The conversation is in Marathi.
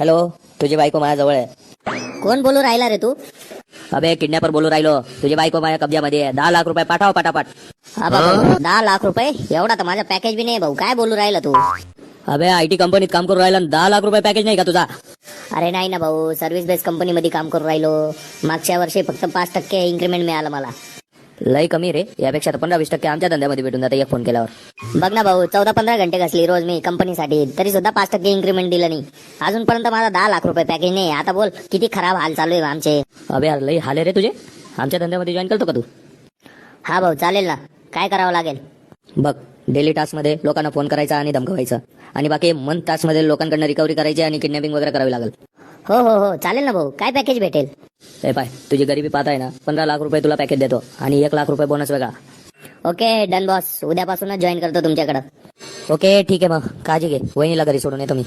हॅलो तुझी बायको माझ्याजवळ आहे. कोण बोलू राहिला रे तू? अबे किडनॅपर बोलू राहिलो. तुझी बायको माझ्या कब्जामध्ये दहा लाख रुपये पाठव पटापट. दहा लाख रुपये? एवढा तर माझा पॅकेज बी नाही भाऊ. काय बोलू राहिला तू? अबे आय टी कंपनीत काम करू राहिला दहा लाख रुपये पॅकेज नाही का तुझा? अरे नाही ना भाऊ. सर्व्हिस बेस्ड कंपनी मध्ये काम करू राहिलो. मागच्या वर्षी फक्त पाच टक्के इन्क्रीमेंट मिळालं मला. लय कमी रे. यापेक्षा तर पंधरा वीस टक्के आमच्या धंद्यामध्ये भेटून जाते एक फोन केल्यावर. बघ ना भाऊ चौदा पंधरा घंटे घसली रोज मी कंपनीसाठी तरी सुद्धा पाच टक्के इन्क्रीमेंट दिलं नाही. अजूनपर्यंत माझा दहा लाख रुपये पॅकेज नाही. आता बोल किती खराब हाल चालू आहे आमचे. अबे यार लय हाले रे तुझे. आमच्या धंद्यामध्ये जॉईन करतो का तू? हा भाऊ चालेल ना. काय करावं लागेल? बघ डेली टास्कमध्ये लोकांना फोन करायचा आणि धमकवायचं आणि बाकी मंथ टास्कमध्ये लोकांकडनं रिकव्हरी करायची आणि किडनॅपिंग वगैरे करावी लागेल. हो हो हो. चालेल ना भाऊ. काय पॅकेज भेटेल? ए पाय तुझी गरिबी पाहत आहे ना? पंधरा लाख रुपये तुला पॅकेज देतो आणि एक लाख रुपये बोनस वेगळा ओके डन बॉस उद्यापासूनच जॉईन करतो तुमच्याकडं. ओके ठीक आहे मग. काळजी घे. वहिनीला घरी सोडून येतो मी.